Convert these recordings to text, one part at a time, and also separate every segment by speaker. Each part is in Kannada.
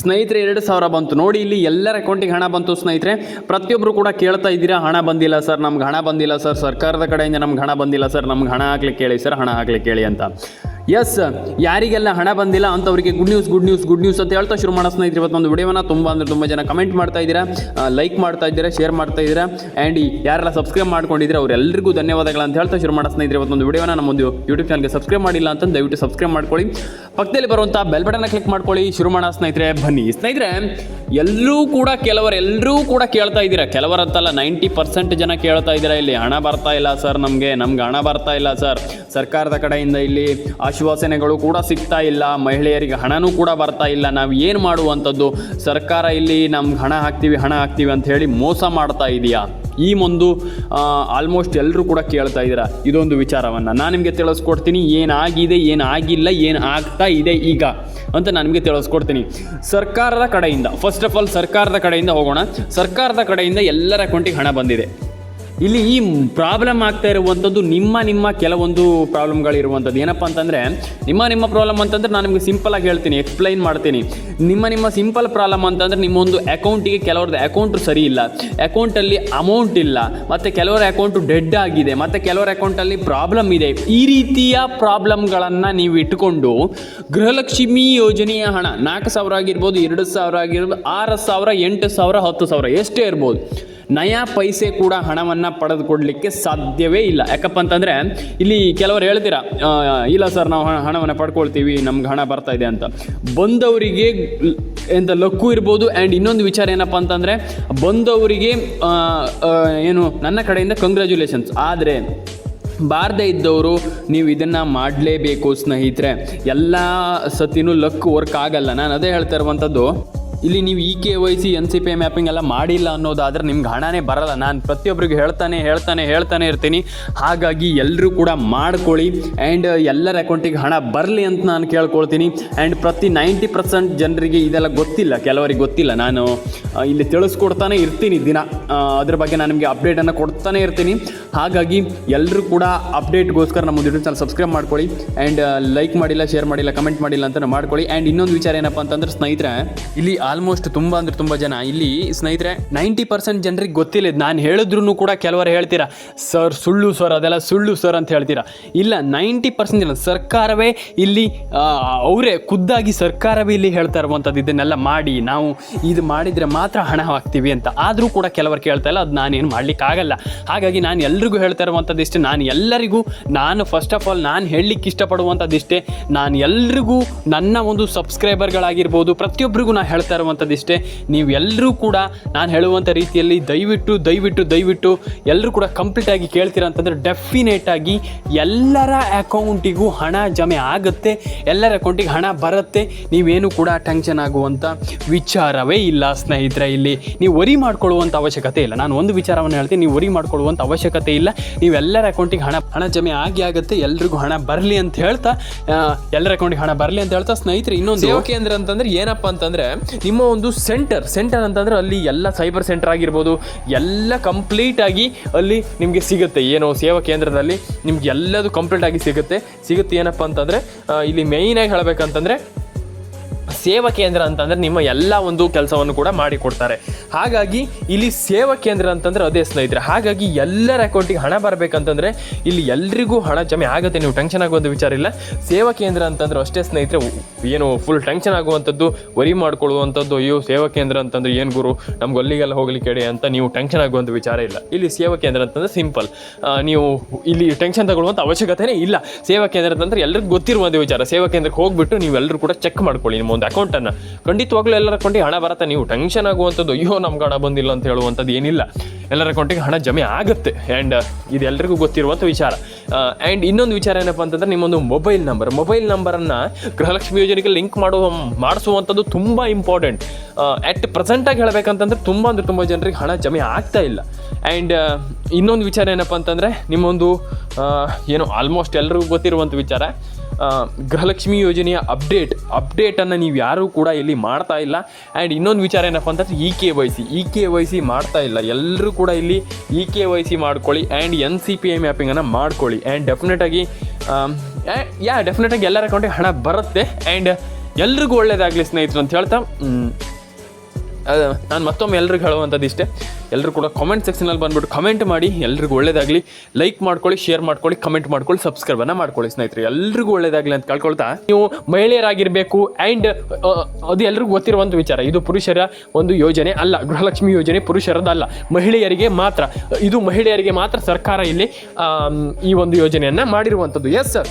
Speaker 1: ಸ್ನೇಹಿತರೆ, ಎರಡು ಸಾವಿರ ಬಂತು. ನೋಡಿ ಇಲ್ಲಿ ಎಲ್ಲರ ಅಕೌಂಟಿಗೆ ಹಣ ಬಂತು ಸ್ನೇಹಿತರೆ. ಪ್ರತಿಯೊಬ್ಬರು ಕೂಡ ಕೇಳ್ತಾ ಇದ್ದೀರಾ, ಹಣ ಬಂದಿಲ್ಲ ಸರ್, ನಮ್ಗೆ ಹಣ ಬಂದಿಲ್ಲ ಸರ್, ಸರ್ಕಾರದ ಕಡೆಯಿಂದ ನಮ್ಗೆ ಹಣ ಬಂದಿಲ್ಲ ಸರ್, ನಮ್ಗೆ ಹಣ ಹಾಕ್ಲಿಕ್ಕೆ ಕೇಳಿ ಸರ್, ಹಣ ಹಾಕ್ಲಿಕ್ಕೆ ಕೇಳಿ ಅಂತ. ಎಸ್ ಯಾರಿಗೆಲ್ಲ ಹಣ ಬಂದಿಲ್ಲ ಅಂಥವ್ರಿಗೆ good news good news good news ಅಂತ ಹೇಳ್ತಾ ಶುರು ಮಾಡಿಸ್ತಾ ಇದ್ರಿ ಇವತ್ತೊಂದು ವಿಡಿಯೋನ ತುಂಬ ಅಂದರೆ ತುಂಬ ಜನ ಕಮೆಂಟ್ ಮಾಡ್ತಾ ಇದ್ದೀರಾ ಲೈಕ್ ಮಾಡ್ತಾ ಇದ್ದೀರಾ ಶೇರ್ ಮಾಡ್ತಾ ಇದ್ದೀರಾ. ಆ್ಯಂಡ್ ಯಾರೆಲ್ಲ ಸಬ್ಸ್ಕ್ರೈಬ್ ಮಾಡ್ಕೊಂಡಿದ್ರೆ ಅವರೆಲ್ಲರಿಗೂ ಧನ್ಯವಾದಗಳು ಅಂತ ಹೇಳ್ತಾ ಶುರು ಮಾಡಿಸ್ತಾ ಇದ್ರಿ ಇವತ್ತೊಂದು ವಿಡಿಯೋನ ನಮ್ಮೊಂದು ಯೂಟ್ಯೂಬ್ ಚಾನಲ್ಗೆ ಸಬ್ಸ್ಕ್ರೈಬ್ ಮಾಡಿಲ್ಲ ಅಂತ ದಯವಿಟ್ಟು ಸಬ್ಸ್ಕ್ರೈಬ್ ಮಾಡ್ಕೊಳ್ಳಿ. ಪಕ್ಕದಲ್ಲಿ ಬರುವಂಥ ಬೆಲ್ ಬಟನ್ನ ಕ್ಲಿಕ್ ಮಾಡ್ಕೊಳ್ಳಿ. ಶುರು ಮಾಡೋ ಸ್ನೇಹಿತರೆ. ಬನ್ನಿ. ಸ್ನೇಹಿತರೆ, ಎಲ್ಲರೂ ಕೂಡ ಕೆಲವರೆಲ್ಲರೂ ಕೂಡ ಕೇಳ್ತಾ ಇದ್ದೀರಾ. ಕೆಲವರಂತಲ್ಲ ನೈಂಟಿ ಪರ್ಸೆಂಟ್ ಜನ ಕೇಳ್ತಾ ಇದ್ದೀರಾ. ಇಲ್ಲಿ ಹಣ ಬರ್ತಾ ಇಲ್ಲ ಸರ್ ನಮಗೆ. ನಮ್ಗೆ ಹಣ ಬರ್ತಾ ಇಲ್ಲ ಸರ್ ಸರ್ಕಾರದ ಕಡೆಯಿಂದ ಇಲ್ಲಿ ಆಶ್ವಾಸನೆಗಳು ಕೂಡ ಸಿಗ್ತಾ ಇಲ್ಲ, ಮಹಿಳೆಯರಿಗೆ ಹಣನೂ ಕೂಡ ಬರ್ತಾ ಇಲ್ಲ. ನಾವು ಏನು ಮಾಡುವಂಥದ್ದು? ಸರ್ಕಾರ ಇಲ್ಲಿ ನಮ್ಗೆ ಹಣ ಹಾಕ್ತೀವಿ ಹಣ ಹಾಕ್ತೀವಿ ಅಂತ ಹೇಳಿ ಮೋಸ ಮಾಡ್ತಾ ಇದೆಯಾ? ಈ ಒಂದು ಆಲ್ಮೋಸ್ಟ್ ಎಲ್ಲರೂ ಕೂಡ ಕೇಳ್ತಾ ಇದ್ದೀರಾ? ಇದೊಂದು ವಿಚಾರವನ್ನು. ನಾನು ನಿಮಗೆ ತಿಳಿಸ್ಕೊಡ್ತೀನಿ, ಏನಾಗಿದೆ, ಏನಾಗಿಲ್ಲ, ಏನು ಆಗ್ತಾ ಇದೆ ಈಗ ಅಂತ ನಾನು ನಿಮಗೆ ತಿಳಿಸ್ಕೊಡ್ತೀನಿ. ಸರ್ಕಾರದ ಕಡೆಯಿಂದ ಫಸ್ಟ್ ಆಫ್ ಆಲ್ ಸರ್ಕಾರದ ಕಡೆಯಿಂದ ಹೋಗೋಣ. ಸರ್ಕಾರದ ಕಡೆಯಿಂದ ಎಲ್ಲರ ಅಕೌಂಟಿಗೆ ಹಣ ಬಂದಿದೆ. ಇಲ್ಲಿ ಈ ಪ್ರಾಬ್ಲಮ್ ಆಗ್ತಾ ಇರುವಂಥದ್ದು ನಿಮ್ಮ ನಿಮ್ಮ ಕೆಲವೊಂದು ಪ್ರಾಬ್ಲಮ್ಗಳಿರುವಂಥದ್ದು ಏನಪ್ಪ ಅಂತಂದರೆ, ನಿಮ್ಮ ನಿಮ್ಮ ಪ್ರಾಬ್ಲಮ್ ಅಂತಂದರೆ ನಾನು ನಿಮಗೆ ಸಿಂಪಲ್ ಆಗಿ ಹೇಳ್ತೀನಿ ಎಕ್ಸ್ಪ್ಲೈನ್ ಮಾಡ್ತೀನಿ. ನಿಮ್ಮ ನಿಮ್ಮ ಸಿಂಪಲ್ ಪ್ರಾಬ್ಲಮ್ ಅಂತಂದರೆ ನಿಮ್ಮೊಂದು ಅಕೌಂಟಿಗೆ ಕೆಲವ್ರದ್ದು ಅಕೌಂಟ್ ಸರಿ ಇಲ್ಲ. ಅಕೌಂಟಲ್ಲಿ ಅಮೌಂಟ್ ಇಲ್ಲ. ಮತ್ತು ಕೆಲವರ ಅಕೌಂಟು ಡೆಡ್ ಆಗಿದೆ. ಮತ್ತು ಕೆಲವರ ಅಕೌಂಟಲ್ಲಿ ಪ್ರಾಬ್ಲಮ್ ಇದೆ. ಈ ರೀತಿಯ ಪ್ರಾಬ್ಲಮ್ಗಳನ್ನು ನೀವು ಇಟ್ಟುಕೊಂಡು ಗೃಹಲಕ್ಷ್ಮಿ ಯೋಜನೆಯ ಹಣ, ನಾಲ್ಕು ಸಾವಿರ ಆಗಿರ್ಬೋದು, ಎರಡು ಸಾವಿರ ಆಗಿರ್ಬೋದು, ಆರು ಸಾವಿರ, ಎಂಟು ಸಾವಿರ, ಹತ್ತು ಸಾವಿರ, ಎಷ್ಟೇ ಇರ್ಬೋದು, ನಯಾ ಪೈಸೆ ಕೂಡ ಹಣವನ್ನು ಪಡೆದುಕೊಡ್ಲಿಕ್ಕೆ ಸಾಧ್ಯವೇ ಇಲ್ಲ. ಯಾಕಪ್ಪ ಅಂತಂದರೆ ಇಲ್ಲಿ ಕೆಲವರು ಹೇಳ್ತೀರಾ ಇಲ್ಲ ಸರ್, ನಾವು ಹಣ, ಹಣವನ್ನು ಪಡ್ಕೊಳ್ತೀವಿ, ನಮ್ಗೆ ಹಣ ಬರ್ತಾ ಇದೆ ಅಂತ. ಬಂದವರಿಗೆ ಎಂತ ಲಕ್ಕು ಇರ್ಬೋದು ಆ್ಯಂಡ್ ಇನ್ನೊಂದು ವಿಚಾರ ಏನಪ್ಪ ಅಂತಂದರೆ, ಬಂದವರಿಗೆ ಏನು, ನನ್ನ ಕಡೆಯಿಂದ ಕಂಗ್ರ್ಯಾಚುಲೇಷನ್ಸ್ ಆದರೆ, ಬಾರದೇ ಇದ್ದವರು ನೀವು ಇದನ್ನು ಮಾಡಲೇಬೇಕು ಸ್ನೇಹಿತರೆ. ಎಲ್ಲ ಸತಿನೂ ಲಕ್ ವರ್ಕ್ ಆಗಲ್ಲ. ನಾನು ಅದೇ ಹೇಳ್ತಾ ಇರುವಂಥದ್ದು ಇಲ್ಲಿ ನೀವು E K Y C, N C P mapping ಎಲ್ಲ ಮಾಡಿಲ್ಲ ಅನ್ನೋದಾದ್ರೆ ನಿಮ್ಗೆ ಹಣನೇ ಬರಲ್ಲ. ನಾನು ಪ್ರತಿಯೊಬ್ಬರಿಗೂ ಹೇಳ್ತಾನೆ ಹೇಳ್ತಾನೆ ಹೇಳ್ತಾನೆ ಇರ್ತೀನಿ. ಹಾಗಾಗಿ ಎಲ್ಲರೂ ಕೂಡ ಮಾಡ್ಕೊಳ್ಳಿ. ಆ್ಯಂಡ್ ಎಲ್ಲರ ಅಕೌಂಟಿಗೆ ಹಣ ಬರಲಿ ಅಂತ ನಾನು ಕೇಳ್ಕೊಳ್ತೀನಿ. ಆ್ಯಂಡ್ ಪ್ರತಿ ನೈಂಟಿ ಪರ್ಸೆಂಟ್ ಜನರಿಗೆ ಇದೆಲ್ಲ ಗೊತ್ತಿಲ್ಲ, ಕೆಲವರಿಗೆ ಗೊತ್ತಿಲ್ಲ. ನಾನು ಇಲ್ಲಿ ತಿಳಿಸ್ಕೊಡ್ತಾನೆ ಇರ್ತೀನಿ ದಿನ. ಅದ್ರ ಬಗ್ಗೆ ನಾನು ನಿಮಗೆ ಅಪ್ಡೇಟನ್ನು ಕೊಡ್ತಾನೆ ಇರ್ತೀನಿ. ಹಾಗಾಗಿ ಎಲ್ಲರೂ ಕೂಡ ಅಪ್ಡೇಟ್ಗೋಸ್ಕರ ನಮ್ಮ ಯೂಟ್ಯೂಬ್ ಚಾನಲ್ ಸಬ್ಸ್ಕ್ರೈಬ್ ಮಾಡ್ಕೊಳ್ಳಿ. ಆ್ಯಂಡ್ ಲೈಕ್ ಮಾಡಿಲ್ಲ ಶೇರ್ ಮಾಡಿಲ್ಲ ಕಮೆಂಟ್ ಮಾಡಿಲ್ಲ ಅಂತ ಮಾಡ್ಕೊಳ್ಳಿ. ಆ್ಯಂಡ್ ಇನ್ನೊಂದು ವಿಚಾರ ಏನಪ್ಪ ಅಂತಂದ್ರೆ ಸ್ನೇಹಿತರೆ, ಇಲ್ಲಿ ಆಲ್ಮೋಸ್ಟ್ ತುಂಬ ಅಂದ್ರೆ ತುಂಬ ಜನ. ಇಲ್ಲಿ ಸ್ನೇಹಿತರೆ ನೈಂಟಿ ಪರ್ಸೆಂಟ್ ಜನರಿಗೆ ಗೊತ್ತಿಲ್ಲ ನಾನು ಹೇಳಿದ್ರು ಕೂಡ ಕೆಲವರು ಹೇಳ್ತೀರಾ, ಸರ್, ಸುಳ್ಳು ಸರ್, ಅದೆಲ್ಲ ಸುಳ್ಳು ಸರ್ ಅಂತ ಹೇಳ್ತೀರಾ. ಇಲ್ಲ ನೈಂಟಿ ಪರ್ಸೆಂಟ್ ಜನ ಸರ್ಕಾರವೇ ಇಲ್ಲಿ ಅವರೇ ಖುದ್ದಾಗಿ ಸರ್ಕಾರವೇ ಇಲ್ಲಿ ಹೇಳ್ತಾ ಇರುವಂಥದ್ದು ಇದನ್ನೆಲ್ಲ ಮಾಡಿ, ನಾವು ಇದು ಮಾಡಿದರೆ ಮಾತ್ರ ಹಣ ಹಾಕ್ತೀವಿ ಅಂತ. ಆದರೂ ಕೂಡ ಕೆಲವರು ಕೇಳ್ತಾ ಇಲ್ಲ, ಅದು ನಾನೇನು ಮಾಡಲಿಕ್ಕಾಗಲ್ಲ. ಹಾಗಾಗಿ ನಾನು ಎಲ್ರಿಗೂ ಹೇಳ್ತಾ ಇರುವಂಥದ್ದು ಇಷ್ಟೇ. ನಾನು ಎಲ್ಲರಿಗೂ, ನಾನು ಫಸ್ಟ್ ಆಫ್ ಆಲ್ ನಾನು ಹೇಳಲಿಕ್ಕೆ ಇಷ್ಟಪಡುವಂಥದ್ದು ಇಷ್ಟೇ. ನಾನು ಎಲ್ರಿಗೂ ನನ್ನ ಒಂದು ಸಬ್ಸ್ಕ್ರೈಬರ್ಗಳಾಗಿರ್ಬೋದು ಪ್ರತಿಯೊಬ್ಬರಿಗೂ ನಾನು ಹೇಳ್ತಾ ಇರುವಂಥದ್ದು ಇಷ್ಟೇ ನೀವು ಎಲ್ಲರೂ ಕೂಡ ನಾನು ಹೇಳುವಂಥ ರೀತಿಯಲ್ಲಿ ದಯವಿಟ್ಟು ದಯವಿಟ್ಟು ದಯವಿಟ್ಟು ಎಲ್ಲರೂ ಕೂಡ ಕಂಪ್ಲೀಟ್ ಆಗಿ ಕೇಳ್ತೀರಾ ಅಂತಂದರೆ ಡೆಫಿನೇಟ್ ಆಗಿ ಎಲ್ಲರ ಅಕೌಂಟಿಗೂ ಹಣ ಜಮೆ ಆಗುತ್ತೆ, ಎಲ್ಲರ ಅಕೌಂಟಿಗೆ ಹಣ ಬರುತ್ತೆ. ನೀವೇನು ಕೂಡ ಟೆನ್ಷನ್ ಆಗುವಂಥ ವಿಚಾರವೇ ಇಲ್ಲ ಸ್ನೇಹಿತರೆ ಇಲ್ಲಿ. ನೀವು ವರಿ ಮಾಡ್ಕೊಳ್ಳುವಂಥ ಅವಶ್ಯಕತೆ ಇಲ್ಲ. ನಾನು ಒಂದು ವಿಚಾರವನ್ನು ಹೇಳ್ತೀನಿ, ನೀವು ವರಿ ಮಾಡ್ಕೊಳ್ಳುವಂಥ ಅವಶ್ಯಕತೆ ಇಲ್ಲ. ನೀವು ಎಲ್ಲರ ಅಕೌಂಟಿಗೆ ಹಣ ಹಣ ಜಮೆ ಆಗಿ ಆಗುತ್ತೆ, ಎಲ್ರಿಗೂ ಹಣ ಬರಲಿ ಅಂತ ಹೇಳ್ತಾ ಎಲ್ಲರ ಅಕೌಂಟಿಗೆ ಹಣ ಬರಲಿ ಅಂತ ಹೇಳ್ತಾ ಸ್ನೇಹಿತರೆ ಇನ್ನೊಂದು
Speaker 2: ಸೇವಾ ಕೇಂದ್ರ ಅಂತಂದ್ರೆ ಏನಪ್ಪ ಅಂತಂದ್ರೆ ನಿಮ್ಮ ಒಂದು ಸೆಂಟರ್ ಸೆಂಟರ್ ಅಂತಂದರೆ ಅಲ್ಲಿ ಎಲ್ಲ ಸೈಬರ್ ಸೆಂಟರ್ ಆಗಿರ್ಬೋದು, ಎಲ್ಲ ಕಂಪ್ಲೀಟಾಗಿ ಅಲ್ಲಿ ನಿಮಗೆ ಸಿಗುತ್ತೆ. ಏನೋ ಸೇವಾ ಕೇಂದ್ರದಲ್ಲಿ ನಿಮ್ಗೆ ಎಲ್ಲದು ಕಂಪ್ಲೀಟಾಗಿ ಸಿಗುತ್ತೆ. ಸಿಗುತ್ತೆ ಏನಪ್ಪ ಅಂತಂದರೆ ಇಲ್ಲಿ ಮೇಯ್ನಾಗಿ ಹೇಳಬೇಕಂತಂದರೆ ಸೇವಾ ಕೇಂದ್ರ ಅಂತಂದ್ರೆ ನಿಮ್ಮ ಎಲ್ಲ ಒಂದು ಕೆಲಸವನ್ನು ಕೂಡ ಮಾಡಿಕೊಡ್ತಾರೆ ಹಾಗಾಗಿ ಇಲ್ಲಿ ಸೇವಾ ಕೇಂದ್ರ ಅಂತಂದ್ರೆ ಅದೇ ಸ್ನೇಹಿತರೆ, ಹಾಗಾಗಿ ಎಲ್ಲರ ಅಕೌಂಟಿಗೆ ಹಣ ಬರಬೇಕಂತಂದ್ರೆ ಇಲ್ಲಿ ಎಲ್ರಿಗೂ ಹಣ ಜಮೆ ಆಗುತ್ತೆ, ನೀವು ಟೆನ್ಷನ್ ಆಗುವಂಥ ವಿಚಾರ ಇಲ್ಲ. ಸೇವಾ ಕೇಂದ್ರ ಅಂತಂದ್ರೆ ಅಷ್ಟೇ ಸ್ನೇಹಿತರೆ, ಏನು ಫುಲ್ ಟೆನ್ಷನ್ ಆಗುವಂಥದ್ದು ವರಿ ಮಾಡ್ಕೊಳ್ಳುವಂಥದ್ದು, ಅಯ್ಯೋ, ಸೇವಾ ಕೇಂದ್ರ ಅಂತಂದ್ರೆ ಏನು ಗುರು, ನಮ್ಗೆ ಅಲ್ಲಿಗೆಲ್ಲ ಹೋಗ್ಲಿಕ್ಕೆ ಹೇಳಿ ಅಂತ ನೀವು ಟೆನ್ಷನ್ ಆಗುವಂಥ ವಿಚಾರ ಇಲ್ಲ. ಇಲ್ಲಿ ಸೇವಾ ಕೇಂದ್ರ ಅಂತಂದ್ರೆ ಸಿಂಪಲ್ ನೀವು ಇಲ್ಲಿ ಟೆನ್ಷನ್ ತಗೊಳ್ಳುವಂಥ ಅವಶ್ಯಕತೆನೇ ಇಲ್ಲ. ಸೇವಾ ಕೇಂದ್ರ ಅಂತಂದ್ರೆ ಎಲ್ಲರಿಗೂ ಗೊತ್ತಿರುವಂಥ ವಿಚಾರ. ಸೇವಾ ಕೇಂದ್ರಕ್ಕೆ ಹೋಗ್ಬಿಟ್ಟು ನೀವು ಎಲ್ಲರೂ ಕೂಡ ಚೆಕ್ ಮಾಡ್ಕೊಳ್ಳಿ ನಿಮ್ಮ ಒಂದು ಅಕೌಂಟನ್ನು. ಖಂಡಿತವಾಗ್ಲೂ ಎಲ್ಲರ ಅಕೌಂಟಿಗೆ ಹಣ ಬರುತ್ತೆ. ನೀವು ಟೆನ್ಷನ್ ಆಗುವಂಥದ್ದು, ಅಯ್ಯೋ, ನಮ್ಗೆ ಹಣ ಬಂದಿಲ್ಲ ಅಂತ ಹೇಳುವಂಥದ್ದು ಏನಿಲ್ಲ. ಎಲ್ಲರ ಅಕೌಂಟಿಗೆ ಹಣ ಜಮೆ ಆಗುತ್ತೆ. ಆ್ಯಂಡ್ ಇದು ಗೊತ್ತಿರುವಂಥ ವಿಚಾರ. ಆ್ಯಂಡ್ ಇನ್ನೊಂದು ವಿಚಾರ ಏನಪ್ಪ ಅಂತಂದ್ರೆ, ನಿಮ್ಮೊಂದು ಮೊಬೈಲ್ ನಂಬರ್ ಮೊಬೈಲ್ ನಂಬರನ್ನು ಗೃಹಲಕ್ಷ್ಮಿ ಯೋಜನೆಗೆ ಲಿಂಕ್ ಮಾಡುವ, ಮಾಡಿಸುವಂಥದ್ದು ತುಂಬ ಇಂಪಾರ್ಟೆಂಟ್ ಅಟ್ ಪ್ರೆಸೆಂಟಾಗಿ ಹೇಳಬೇಕಂತಂದ್ರೆ, ತುಂಬ ಅಂದರೆ ತುಂಬ ಜನರಿಗೆ ಹಣ ಜಮೆ ಆಗ್ತಾ ಇಲ್ಲ. ಆ್ಯಂಡ್ ಇನ್ನೊಂದು ವಿಚಾರ ಏನಪ್ಪ ಅಂತಂದರೆ, ನಿಮ್ಮೊಂದು ಏನು ಆಲ್ಮೋಸ್ಟ್ ಎಲ್ರಿಗೂ ಗೊತ್ತಿರುವಂಥ ವಿಚಾರ. ಗೃಹಲಕ್ಷ್ಮಿ ಯೋಜನೆಯ ಅಪ್ಡೇಟ್ ಅಪ್ಡೇಟನ್ನು ನೀವು ಯಾರೂ ಕೂಡ ಇಲ್ಲಿ ಮಾಡ್ತಾ ಇಲ್ಲ. ಆ್ಯಂಡ್ ಇನ್ನೊಂದು ವಿಚಾರ ಏನಪ್ಪ ಅಂತಂದ್ರೆ E K Y C E K Y C ಮಾಡ್ತಾ ಇಲ್ಲ. ಎಲ್ಲರೂ ಕೂಡ ಇಲ್ಲಿ ಇ ಕೆ ವೈ ಸಿ ಮಾಡ್ಕೊಳ್ಳಿ and N C P I ಮ್ಯಾಪಿಂಗನ್ನು ಮಾಡ್ಕೊಳ್ಳಿ. ಆ್ಯಂಡ್ ಡೆಫಿನೆಟಾಗಿ ಯಾ ಡೆಫಿನೆಟಾಗಿ ಎಲ್ಲರ ಅಕೌಂಟಿಗೆ ಹಣ ಬರುತ್ತೆ. ಆ್ಯಂಡ್ ಎಲ್ರಿಗೂ ಒಳ್ಳೇದಾಗಲಿ ಸ್ನೇಹಿತರು ಅಂತ ಹೇಳ್ತಾ ನಾನು ಮತ್ತೊಮ್ಮೆ ಎಲ್ರಿಗೂ ಹೇಳುವಂಥದ್ದು ಇಷ್ಟೇ ಎಲ್ಲರೂ ಕೂಡ ಕಾಮೆಂಟ್ ಸೆಕ್ಷನಲ್ಲಿ ಬಂದ್ಬಿಟ್ಟು ಕಮೆಂಟ್ ಮಾಡಿ, ಎಲ್ರಿಗೂ ಒಳ್ಳೇದಾಗಲಿ. ಲೈಕ್ ಮಾಡ್ಕೊಳ್ಳಿ ಶೇರ್ ಮಾಡ್ಕೊಳ್ಳಿ ಕಮೆಂಟ್ ಮಾಡ್ಕೊಳ್ಳಿ ಸಬ್ಸ್ಕ್ರೈಬನ್ನು ಮಾಡ್ಕೊಳ್ಳಿ ಸ್ನೇಹಿತರೆ. ಎಲ್ರಿಗೂ ಒಳ್ಳೇದಾಗಲಿ ಅಂತ ಕಳ್ಕೊಳ್ತಾ. ನೀವು ಮಹಿಳೆಯರಾಗಿರಬೇಕು ಆ್ಯಂಡ್ ಅದು ಎಲ್ರಿಗೂ ಗೊತ್ತಿರುವಂಥ ವಿಚಾರ. ಇದು ಪುರುಷರ ಒಂದು ಯೋಜನೆ ಅಲ್ಲ. ಗೃಹಲಕ್ಷ್ಮಿ ಯೋಜನೆ ಪುರುಷರದಲ್ಲ ಮಹಿಳೆಯರಿಗೆ ಮಾತ್ರ, ಇದು ಮಹಿಳೆಯರಿಗೆ ಮಾತ್ರ ಸರ್ಕಾರ ಇಲ್ಲಿ ಈ ಒಂದು ಯೋಜನೆಯನ್ನು ಮಾಡಿರುವಂಥದ್ದು ಎಸ್ ಸರ್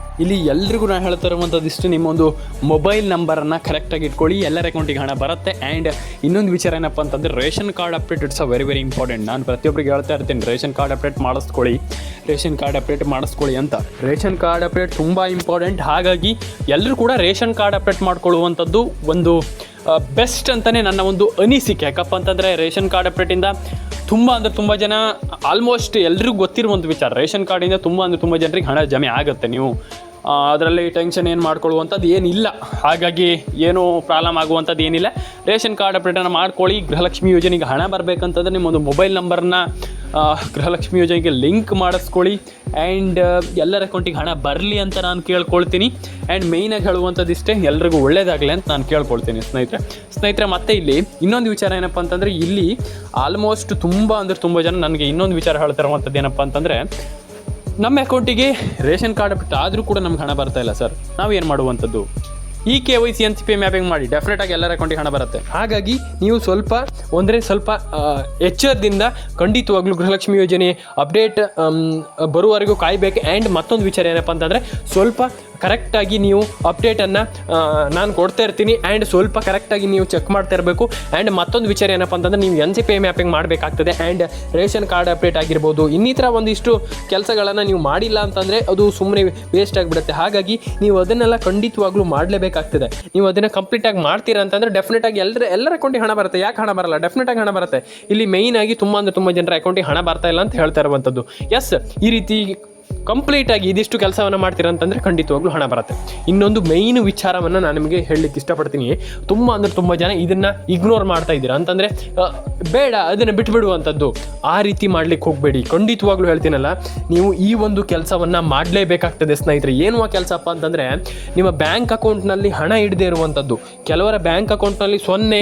Speaker 1: ಇಲ್ಲಿ ಎಲ್ರಿಗೂ ನಾನು ಹೇಳ್ತಾ ಇರುವಂಥದ್ದು ಇಷ್ಟು. ನಿಮ್ಮೊಂದು ಮೊಬೈಲ್ ನಂಬರನ್ನು ಕರೆಕ್ಟಾಗಿ ಇಟ್ಕೊಳ್ಳಿ. ಎಲ್ಲರ ಅಕೌಂಟಿಗೆ ಹಣ ಬರುತ್ತೆ. ಆ್ಯಂಡ್ ಇನ್ನೊಂದು ವಿಚಾರ ಏನಪ್ಪ ಅಂತಂದರೆ, ration card update it's a very very important ನಾನು ಪ್ರತಿಯೊಬ್ಬರಿಗೆ ಹೇಳ್ತಾ ಇರ್ತೀನಿ, ರೇಷನ್ ಕಾರ್ಡ್ ಅಪ್ಡೇಟ್ ಮಾಡಿಸ್ಕೊಳ್ಳಿ. ರೇಷನ್ ಕಾರ್ಡ್ ಅಪ್ಡೇಟ್ ಮಾಡಿಸ್ಕೊಳ್ಳಿ ಅಂತ. ರೇಷನ್ ಕಾರ್ಡ್ ಅಪ್ಡೇಟ್ ತುಂಬ ಇಂಪಾರ್ಟೆಂಟ್ ಹಾಗಾಗಿ ಎಲ್ಲರೂ ಕೂಡ ರೇಷನ್ ಕಾರ್ಡ್ ಅಪ್ಡೇಟ್ ಮಾಡ್ಕೊಳ್ಳುವಂಥದ್ದು ಒಂದು ಬೆಸ್ಟ್ ಅಂತಲೇ ನನ್ನ ಒಂದು ಅನಿಸಿಕೆ. ಯಾಕಪ್ಪ ಅಂತಂದರೆ, ರೇಷನ್ ಕಾರ್ಡ್ ಅಪ್ಡೇಟಿಂದ ತುಂಬ ಅಂದರೆ ತುಂಬ ಜನ ಆಲ್ಮೋಸ್ಟ್ ಎಲ್ರಿಗೂ ಗೊತ್ತಿರುವಂಥ ವಿಚಾರ. ರೇಷನ್ ಕಾರ್ಡಿಂದ ತುಂಬ ಅಂದರೆ ತುಂಬ ಜನರಿಗೆ ಹಣ ಜಮೆ ಆಗುತ್ತೆ. ನೀವು ಅದರಲ್ಲಿ ಟೆನ್ಷನ್ ಏನು ಮಾಡ್ಕೊಳ್ಳುವಂಥದ್ದು ಏನಿಲ್ಲ. ಹಾಗಾಗಿ ಏನು ಪ್ರಾಬ್ಲಮ್ ಆಗುವಂಥದ್ದು ಏನಿಲ್ಲ. ರೇಷನ್ ಕಾರ್ಡ್ ಅಪ್ಡೇಟನ್ನು ಮಾಡ್ಕೊಳ್ಳಿ. ಗೃಹಲಕ್ಷ್ಮಿ ಯೋಜನೆಗೆ ಹಣ ಬರಬೇಕಂತಂದ್ರೆ ನಿಮ್ಮೊಂದು ಮೊಬೈಲ್ ನಂಬರ್ನ ಗೃಹಲಕ್ಷ್ಮಿ ಯೋಜನೆಗೆ ಲಿಂಕ್ ಮಾಡಿಸ್ಕೊಳ್ಳಿ. ಆ್ಯಂಡ್ ಎಲ್ಲರ ಅಕೌಂಟಿಗೆ ಹಣ ಬರಲಿ ಅಂತ ನಾನು ಕೇಳ್ಕೊಳ್ತೀನಿ. ಆ್ಯಂಡ್ ಮೇಯ್ನಾಗಿ ಹೇಳುವಂಥದ್ದು ಇಷ್ಟೇ, ಎಲ್ರಿಗೂ ಒಳ್ಳೇದಾಗಲಿ ಅಂತ ನಾನು ಕೇಳ್ಕೊಳ್ತೀನಿ ಸ್ನೇಹಿತರೆ. ಸ್ನೇಹಿತರೆ, ಮತ್ತೆ ಇಲ್ಲಿ ಇನ್ನೊಂದು ವಿಚಾರ ಏನಪ್ಪ ಅಂತಂದರೆ ಇಲ್ಲಿ ಆಲ್ಮೋಸ್ಟ್ ತುಂಬ ಅಂದರೆ ತುಂಬ ಜನ ನನಗೆ ಇನ್ನೊಂದು ವಿಚಾರ ಹೇಳ್ತಿರುವಂಥದ್ದು ಏನಪ್ಪ ಅಂತಂದರೆ ನಮ್ಮ ಅಕೌಂಟಿಗೆ ರೇಷನ್ ಕಾರ್ಡ್ ಬಿಟ್ಟು ಆದರೂ ಕೂಡ ನಮ್ಗೆ ಹಣ ಬರ್ತಾ ಇಲ್ಲ ಸರ್. ನಾವು ಏನು ಮಾಡುವಂಥದ್ದು? E K Y C N C P mapping ಮಾಡಿ ಡೆಫಿನೆಟ್ ಆಗಿ ಎಲ್ಲರ ಅಕೌಂಟಿಗೆ ಹಣ ಬರುತ್ತೆ. ಹಾಗಾಗಿ ನೀವು ಸ್ವಲ್ಪ ಅಂದರೆ ಸ್ವಲ್ಪ ಎಚ್ಚರದಿಂದ ಖಂಡಿತವಾಗ್ಲೂ ಗೃಹಲಕ್ಷ್ಮಿ ಯೋಜನೆ ಅಪ್ಡೇಟ್ ಬರುವವರೆಗೂ ಕಾಯಬೇಕು. ಆ್ಯಂಡ್ ಮತ್ತೊಂದು ವಿಚಾರ ಏನಪ್ಪ ಅಂತಂದರೆ, ಸ್ವಲ್ಪ ಕರೆಕ್ಟಾಗಿ ನೀವು ಅಪ್ಡೇಟನ್ನು ನಾನು ಕೊಡ್ತಾ ಇರ್ತೀನಿ ಆ್ಯಂಡ್ ಸ್ವಲ್ಪ ಕರೆಕ್ಟಾಗಿ ನೀವು ಚೆಕ್ ಮಾಡ್ತಾ ಇರಬೇಕು. ಆ್ಯಂಡ್ ಮತ್ತೊಂದು ವಿಚಾರ ಏನಪ್ಪ ಅಂತಂದರೆ ನೀವು ಎನ್ ಸಿ ಪಿ ಮ್ಯಾಪಿಂಗ್ ಮಾಡಬೇಕಾಗ್ತದೆ ಆ್ಯಂಡ್ ರೇಷನ್ ಕಾರ್ಡ್ ಅಪ್ಡೇಟ್ ಆಗಿರ್ಬೋದು. ಇನ್ನಿತರ ಒಂದಿಷ್ಟು ಕೆಲಸಗಳನ್ನು ನೀವು ಮಾಡಿಲ್ಲ ಅಂತಂದರೆ ಅದು ಸುಮ್ಮನೆ ವೇಸ್ಟ್ ಆಗಿಬಿಡುತ್ತೆ. ಹಾಗಾಗಿ ನೀವು ಅದನ್ನೆಲ್ಲ ಖಂಡಿತವಾಗ್ಲೂ ಮಾಡಲೇಬೇಕಾಗ್ತದೆ. ನೀವು ಅದನ್ನು ಕಂಪ್ಲೀಟಾಗಿ ಮಾಡ್ತೀರಾ ಅಂತಂದರೆ ಡೆಫಿನೆಟ್ ಆಗಿ ಎಲ್ಲರ ಎಲ್ಲರ ಅಕೌಂಟಿಗೆ ಹಣ ಬರುತ್ತೆ. ಯಾಕೆ ಹಣ ಬರಲ್ಲ? ಡೆಫಿನೆಟ್ ಆಗಿ ಹಣ ಬರುತ್ತೆ. ಇಲ್ಲಿ ಮೇಯ್ನಾಗಿ ತುಂಬ ಅಂದರೆ ತುಂಬ ಜನರ ಅಕೌಂಟಿಗೆ ಹಣ ಬರ್ತಾ ಇಲ್ಲ ಅಂತ ಹೇಳ್ತಾ ಇರುವಂಥದ್ದು ಎಸ್ ಈ ರೀತಿ ಕಂಪ್ಲೀಟ್ ಆಗಿ ಇದಿಷ್ಟು ಕೆಲಸವನ್ನು ಮಾಡ್ತೀರಾ ಅಂತಂದರೆ ಖಂಡಿತವಾಗ್ಲೂ ಹಣ ಬರುತ್ತೆ. ಇನ್ನೊಂದು ಮೈನ್ ವಿಚಾರವನ್ನು ನಾನು ನಿಮಗೆ ಹೇಳಲಿಕ್ಕೆ ಇಷ್ಟಪಡ್ತೀನಿ. ತುಂಬ ಅಂದರೆ ತುಂಬ ಜನ ಇದನ್ನು ಇಗ್ನೋರ್ ಮಾಡ್ತಾ ಇದ್ದೀರಾ ಅಂತಂದರೆ ಬೇಡ, ಅದನ್ನು ಬಿಟ್ಬಿಡುವಂಥದ್ದು. ಆ ರೀತಿ ಮಾಡ್ಲಿಕ್ಕೆ ಹೋಗಬೇಡಿ. ಖಂಡಿತವಾಗ್ಲೂ ಹೇಳ್ತೀನಲ್ಲ, ನೀವು ಈ ಒಂದು ಕೆಲಸವನ್ನು ಮಾಡಲೇಬೇಕಾಗ್ತದೆ ಸ್ನೇಹಿತರೆ. ಏನು ಆ ಕೆಲಸಪ್ಪ ಅಂತಂದರೆ, ನಿಮ್ಮ ಬ್ಯಾಂಕ್ ಅಕೌಂಟ್ನಲ್ಲಿ ಹಣ ಇಡದೇ ಇರುವಂಥದ್ದು. ಕೆಲವರ ಬ್ಯಾಂಕ್ ಅಕೌಂಟ್ನಲ್ಲಿ ಸೊನ್ನೆ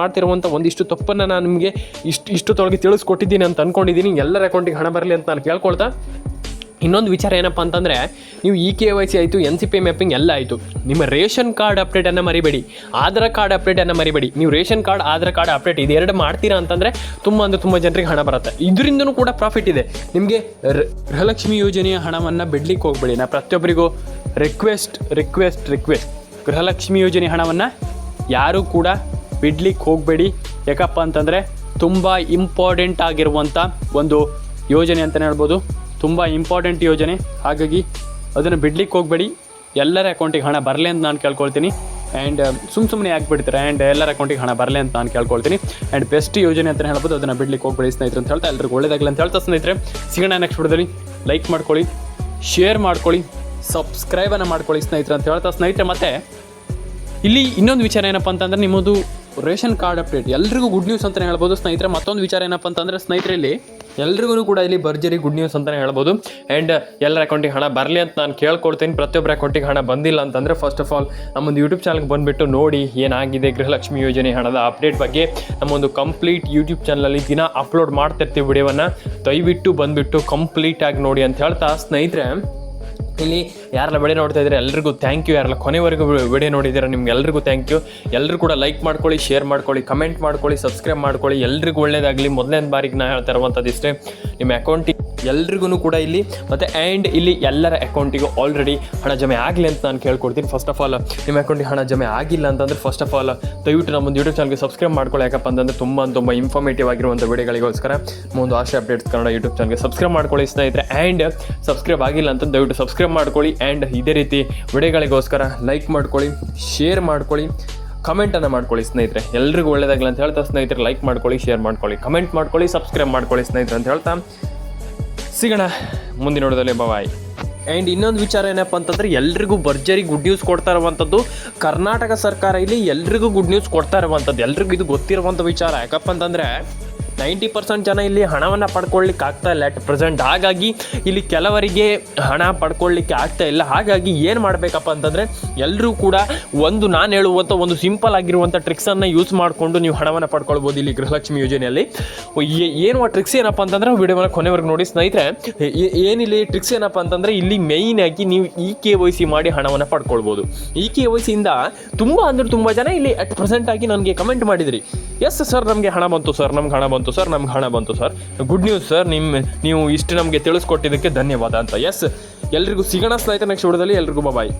Speaker 1: ಮಾಡ್ತಿರುವಂಥ ಒಂದಿಷ್ಟು ತಪ್ಪನ್ನು ನಾನು ನಿಮಗೆ ಇಷ್ಟು ಇಷ್ಟು ತೊಳಗೆ ತಿಳಿಸ್ಕೊಟ್ಟಿದ್ದೀನಿ ಅಂತ ಅಂದ್ಕೊಂಡಿದ್ದೀನಿ ಎಲ್ಲರ ಅಕೌಂಟಿಗೆ ಹಣ ಬರಲಿ ಅಂತ ನಾನು ಕೇಳ್ಕೊಳ್ತಾ. ಇನ್ನೊಂದು ವಿಚಾರ ಏನಪ್ಪ ಅಂತಂದರೆ, ನೀವು ಇ ಕೆ ವೈ ಸಿ ಆಯಿತು, ಎನ್ ಸಿ ಪಿ ಮ್ಯಾಪಿಂಗ್ ಎಲ್ಲ ಆಯಿತು. ನಿಮ್ಮ ರೇಷನ್ ಕಾರ್ಡ್ ಅಪ್ಡೇಟನ್ನು ಮರಿಬೇಡಿ. ಆಧಾರ್ ಕಾರ್ಡ್ ಅಪ್ಡೇಟನ್ನು ಮರಿಬೇಡಿ. ನೀವು ration card, Aadhaar card update ಇದೆರಡು ಮಾಡ್ತೀರಾ ಅಂತಂದರೆ ತುಂಬ ಅಂದರೆ ತುಂಬ ಜನರಿಗೆ ಹಣ ಬರುತ್ತೆ. ಇದರಿಂದನೂ ಕೂಡ ಪ್ರಾಫಿಟ್ ಇದೆ. ನಿಮಗೆ ಗೃಹಲಕ್ಷ್ಮಿ ಯೋಜನೆಯ ಹಣವನ್ನು ಬಿಡ್ಲಿಕ್ಕೆ ಹೋಗಬೇಡಿ. ನಾ ಪ್ರತಿಯೊಬ್ಬರಿಗೂ ರಿಕ್ವೆಸ್ಟ್ ರಿಕ್ವೆಸ್ಟ್ ರಿಕ್ವೆಸ್ಟ್ ಗೃಹಲಕ್ಷ್ಮಿ ಯೋಜನೆ ಹಣವನ್ನು ಯಾರೂ ಕೂಡ ಬಿಡ್ಲಿಕ್ಕೆ ಹೋಗಬೇಡಿ. ಯಾಕಪ್ಪ ಅಂತಂದರೆ ತುಂಬ ಇಂಪಾರ್ಟೆಂಟ್ ಆಗಿರುವಂಥ ಒಂದು ಯೋಜನೆ ಅಂತಲೇ ಹೇಳ್ಬೋದು. ತುಂಬ ಇಂಪಾರ್ಟೆಂಟ್ ಯೋಜನೆ. ಹಾಗಾಗಿ ಅದನ್ನು ಬಿಡ್ಲಿಕ್ಕೆ ಹೋಗಬೇಡಿ. ಎಲ್ಲರ ಅಕೌಂಟಿಗೆ ಹಣ ಬರಲಿ ಅಂತ ನಾನು ಕೇಳ್ಕೊಳ್ತೀನಿ.
Speaker 2: ಆ್ಯಂಡ್ ಸುಮ್ಮ ಸುಮ್ಮನೆ ಯಾಕೆ ಬಿಡ್ತಾರೆ ಆ್ಯಂಡ್ ಎಲ್ಲರ ಅಕೌಂಟಿಗೆ ಹಣ ಬರಲಿ ಅಂತ ನಾನು ಕೇಳ್ಕೊಳ್ತೀನಿ. ಆ್ಯಂಡ್ ಬೆಸ್ಟ್ ಯೋಜನೆ ಅಂತಲೇ ಹೇಳ್ಬೋದು. ಅದನ್ನು ಬಿಡ್ಲಿಕ್ಕೆ ಹೋಗಬೇಡಿ ಸ್ನೇಹಿತರು ಅಂತ ಹೇಳ್ತಾ ಎಲ್ಲರಿಗೂ ಒಳ್ಳೇದಾಗಲಿ ಅಂತ ಹೇಳ್ತಾ ಸ್ನೇಹಿತರೆ. ಸಿಗೋಣ ನೆಕ್ಸ್ಟ್ ವಿಡಿಯೋದಲ್ಲಿ. ಲೈಕ್ ಮಾಡ್ಕೊಳ್ಳಿ. ಶೇರ್ ಮಾಡ್ಕೊಳ್ಳಿ. ಸಬ್ಸ್ಕ್ರೈಬನ್ನು ಮಾಡ್ಕೊಳ್ಳಿ ಸ್ನೇಹಿತರೆ ಅಂತ ಹೇಳ್ತಾ ಸ್ನೇಹಿತರೆ. ಮತ್ತೆ ಇಲ್ಲಿ ಇನ್ನೊಂದು ವಿಚಾರ ಏನಪ್ಪ ಅಂತಂದ್ರೆ ನಿಮ್ಮದು ರೇಷನ್ ಕಾರ್ಡ್ ಅಪ್ಡೇಟ್. ಎಲ್ರಿಗೂ ಗುಡ್ ನ್ಯೂಸ್ ಅಂತಲೇ ಹೇಳ್ಬೋದು. ಸ್ನೇಹಿತರೆ, ಮತ್ತೊಂದು ವಿಚಾರ ಏನಪ್ಪ ಅಂತಂದ್ರೆ, ಸ್ನೇಹಿತರಲ್ಲಿ ಎಲ್ರಿಗೂ ಕೂಡ ಇಲ್ಲಿ ಭರ್ಜರಿ ಗುಡ್ ನ್ಯೂಸ್ ಅಂತಲೇ ಹೇಳ್ಬೋದು. ಆ್ಯಂಡ್ ಎಲ್ಲರ ಅಕೌಂಟಿಗೆ ಹಣ ಬರಲಿ ಅಂತ ನಾನು ಕೇಳ್ಕೊಡ್ತೀನಿ. ಪ್ರತಿಯೊಬ್ಬರ ಅಕೌಂಟಿಗೆ ಹಣ ಬಂದಿಲ್ಲ ಅಂತಂದರೆ ಫಸ್ಟ್ ಆಫ್ ಆಲ್ ನಮ್ಮೊಂದು ಯೂಟ್ಯೂಬ್ ಚಾನಲ್ಗೆ ಬಂದುಬಿಟ್ಟು ನೋಡಿ ಏನಾಗಿದೆ ಗೃಹಲಕ್ಷ್ಮಿ ಯೋಜನೆ ಹಣದ ಅಪ್ಡೇಟ್ ಬಗ್ಗೆ. ನಮ್ಮೊಂದು ಕಂಪ್ಲೀಟ್ ಯೂಟ್ಯೂಬ್ ಚಾನಲಲ್ಲಿ ದಿನ ಅಪ್ಲೋಡ್ ಮಾಡ್ತಿರ್ತೀವಿ ವಿಡಿಯೋವನ್ನು. ದಯವಿಟ್ಟು ಬಂದುಬಿಟ್ಟು ಕಂಪ್ಲೀಟಾಗಿ ನೋಡಿ ಅಂತ ಹೇಳ್ತಾ, ಸ್ನೇಹಿತರೆ. ಇಲ್ಲಿ ಯಾರೆಲ್ಲ ವಿಡಿಯೋ ನೋಡ್ತಾ ಇದ್ದಾರೆ, ಎಲ್ರಿಗೂ ಥ್ಯಾಂಕ್ ಯು ಯಾರೆಲ್ಲ ಕೊನೆವರೆಗೂ ವಿಡಿಯೋ ನೋಡಿದ್ದೀರಾ ನಿಮ್ಗೆ ಎಲ್ರಿಗೂ ಥ್ಯಾಂಕ್ ಯು ಎಲ್ಲರೂ ಕೂಡ ಲೈಕ್ ಮಾಡ್ಕೊಳ್ಳಿ ಶೇರ್ ಮಾಡ್ಕೊಳ್ಳಿ ಕಮೆಂಟ್ ಮಾಡ್ಕೊಳ್ಳಿ ಸಬ್ಸ್ಕ್ರೈಬ್ ಮಾಡ್ಕೊಳ್ಳಿ. ಎಲ್ರಿಗೂ ಒಳ್ಳೇದಾಗಲಿ. ಮೊದಲನೇ ಬಾರಿಗೆ ನಾ ಹೇಳ್ತಾ ಇರುವಂಥದ್ದು ಇಷ್ಟೇ. ನಿಮ್ಮ ಅಕೌಂಟಿಗೆ ಎಲ್ರಿಗೂ ಕೂಡ ಇಲ್ಲಿ. ಮತ್ತು ಆ್ಯಂಡ್ ಇಲ್ಲಿ ಎಲ್ಲರ ಅಕೌಂಟಿಗೂ ಆಲ್ರೆಡಿ ಹಣ ಜಮೆ ಆಗಲಿ ಅಂತ ನಾನು ಕೇಳ್ಕೊಡ್ತೀನಿ. ಫಸ್ಟ್ ಆಫ್ ಆಲ್ ನಿಮ್ಮ ಅಕೌಂಟಿಗೆ ಹಣ ಜಮೆ ಆಗಿಲ್ಲ ಅಂತಂದ್ರೆ ಫಸ್ಟ್ ಆಫ್ ಆಲ್ ದಯವಿಟ್ಟು ನಮ್ಮ ಒಂದು ಯೂಟ್ಯೂಬ್ ಚಾನಲ್ಗೆ ಸಬ್ಸ್ಕ್ರೈಬ್ ಮಾಡ್ಕೊಳ್ಳಿ. ಯಾಕಪ್ಪ ಅಂತಂದ್ರೆ ತುಂಬ ತುಂಬ ಇನ್ಫಾರ್ಮೇಟಿವ್ ಆಗಿರುವಂಥ ವಿಡಿಯೋಗಳಿಗೋಸ್ಕರ ಒಂದು ಆಶೆ ಅಪ್ಡೇಟ್ಸ್ ಕನ್ನಡ ಯೂಟ್ಯೂಬ್ ಚಾನಲ್ಗೆ ಸಬ್ಸ್ಕ್ರೈಬ್ ಮಾಡ್ಕೊಳ್ಳಿ. ಸ್ನೇಹಿತರೆ ಆ್ಯಂಡ್ ಸಬ್ಸ್ಕ್ರೈಬ್ ಆಗಿಲ್ಲ ಅಂತ ದಯವಿಟ್ಟು ಸಬ್ಸ್ಕ್ರೈಬ್ ಮಾಡ್ಕೊಳ್ಳಿ. ಆ್ಯಂಡ್ ಇದೇ ರೀತಿ ವಿಡಿಯೋಗಳಿಗೋಸ್ಕರ ಲೈಕ್ ಮಾಡ್ಕೊಳ್ಳಿ ಶೇರ್ ಮಾಡ್ಕೊಳ್ಳಿ ಕಮೆಂಟನ್ನು ಮಾಡ್ಕೊಳ್ಳಿ ಸ್ನೇಹಿತರೆ. ಎಲ್ರಿಗೂ ಒಳ್ಳೇದಾಗಲಿ ಅಂತ ಹೇಳ್ತಾ ಸ್ನೇಹಿತರೆ ಲೈಕ್ ಮಾಡ್ಕೊಳ್ಳಿ ಶೇರ್ ಮಾಡ್ಕೊಳ್ಳಿ ಕಮೆಂಟ್ ಮಾಡ್ಕೊಳ್ಳಿ ಸಬ್ಸ್ಕ್ರೈಬ್ ಮಾಡ್ಕೊಳ್ಳಿ ಸ್ನೇಹಿತರೆ ಅಂತ ಹೇಳ್ತಾ ಸಿಗೋಣ. ಮುಂದಿನ ನೋಡೋದಲ್ಲಿ ಬಾಯ್ ಆ್ಯಂಡ್ ಇನ್ನೊಂದು ವಿಚಾರ ಏನಪ್ಪ ಅಂತಂದ್ರೆ, ಎಲ್ರಿಗೂ ಭರ್ಜರಿ ಗುಡ್ ನ್ಯೂಸ್ ಕೊಡ್ತಾ ಇರುವಂಥದ್ದು, ಕರ್ನಾಟಕ ಸರ್ಕಾರ ಇಲ್ಲಿ ಎಲ್ರಿಗೂ ಗುಡ್ ನ್ಯೂಸ್ ಕೊಡ್ತಾ ಇರುವಂಥದ್ದು, ಎಲ್ರಿಗೂ ಇದು ಗೊತ್ತಿರುವಂಥ ವಿಚಾರ. ಯಾಕಪ್ಪ ಅಂತಂದರೆ ನೈಂಟಿ ಪರ್ಸೆಂಟ್ ಜನ ಇಲ್ಲಿ ಹಣವನ್ನು ಪಡ್ಕೊಳ್ಳಿಕ್ಕೆ ಆಗ್ತಾ ಇಲ್ಲ ಅಟ್ ಪ್ರೆಸೆಂಟ್ ಹಾಗಾಗಿ ಇಲ್ಲಿ ಕೆಲವರಿಗೆ ಹಣ ಪಡ್ಕೊಳ್ಳಿಕ್ಕೆ ಆಗ್ತಾ ಇಲ್ಲ. ಹಾಗಾಗಿ ಏನು ಮಾಡಬೇಕಪ್ಪ ಅಂತಂದರೆ ಎಲ್ಲರೂ ಕೂಡ ಒಂದು ನಾನು ಹೇಳುವಂಥ ಒಂದು ಸಿಂಪಲ್ ಆಗಿರುವಂಥ ಟ್ರಿಕ್ಸನ್ನು ಯೂಸ್ ಮಾಡಿಕೊಂಡು ನೀವು ಹಣವನ್ನು ಪಡ್ಕೊಳ್ಬೋದು ಇಲ್ಲಿ ಗೃಹಲಕ್ಷ್ಮಿ ಯೋಜನೆಯಲ್ಲಿ. ಏನು ಆ ಟ್ರಿಕ್ಸ್ ಏನಪ್ಪ ಅಂತಂದ್ರೆ ವಿಡಿಯೋನ ಕೊನೆವರೆಗೆ ನೋಡಿ ಸ್ನೇಹಿತರೆ ಏನಿಲ್ಲಿ ಟ್ರಿಕ್ಸ್ ಏನಪ್ಪ ಅಂತಂದರೆ ಇಲ್ಲಿ ಮೇಯ್ನ್ ಆಗಿ ನೀವು ಇ ಕೆ ವೈ ಸಿ ಮಾಡಿ ಹಣವನ್ನು ಪಡ್ಕೊಳ್ಬೋದು. ಇ ಕೆ ವೈ ಸಿಯಿಂದ ತುಂಬ ಅಂದರೆ ತುಂಬ ಜನ ಇಲ್ಲಿ ಅಟ್ ಪ್ರೆಸೆಂಟ್ ಆಗಿ ನನಗೆ ಕಮೆಂಟ್ ಮಾಡಿದ್ರಿ. ಎಸ್ ಸರ್ ನಮಗೆ ಹಣ ಬಂತು ಸರ್ ನಮ್ಗೆ ಹಣ ಬಂತು ಸರ್, ನಮ್ಗೆ ಹಣ ಬಂತು ಸರ್. ಗುಡ್ ನ್ಯೂಸ್ ಸರ್ ನಿಮ್ಮ ನೀವು ಇಷ್ಟು ನಮಗೆ ತಿಳಿಸ್ಕೊಟ್ಟಿದ್ದಕ್ಕೆ ಧನ್ಯವಾದ ಅಂತ. ಎಸ್ ಎಲ್ರಿಗೂ ಸಿಗೋಣ ಸ್ನೇಹಿತ ನೆಕ್ಸ್ಟ್ ವಿಡಿಯೋದಲ್ಲಿ ಎಲ್ರಿಗೂ ಬಾಯ್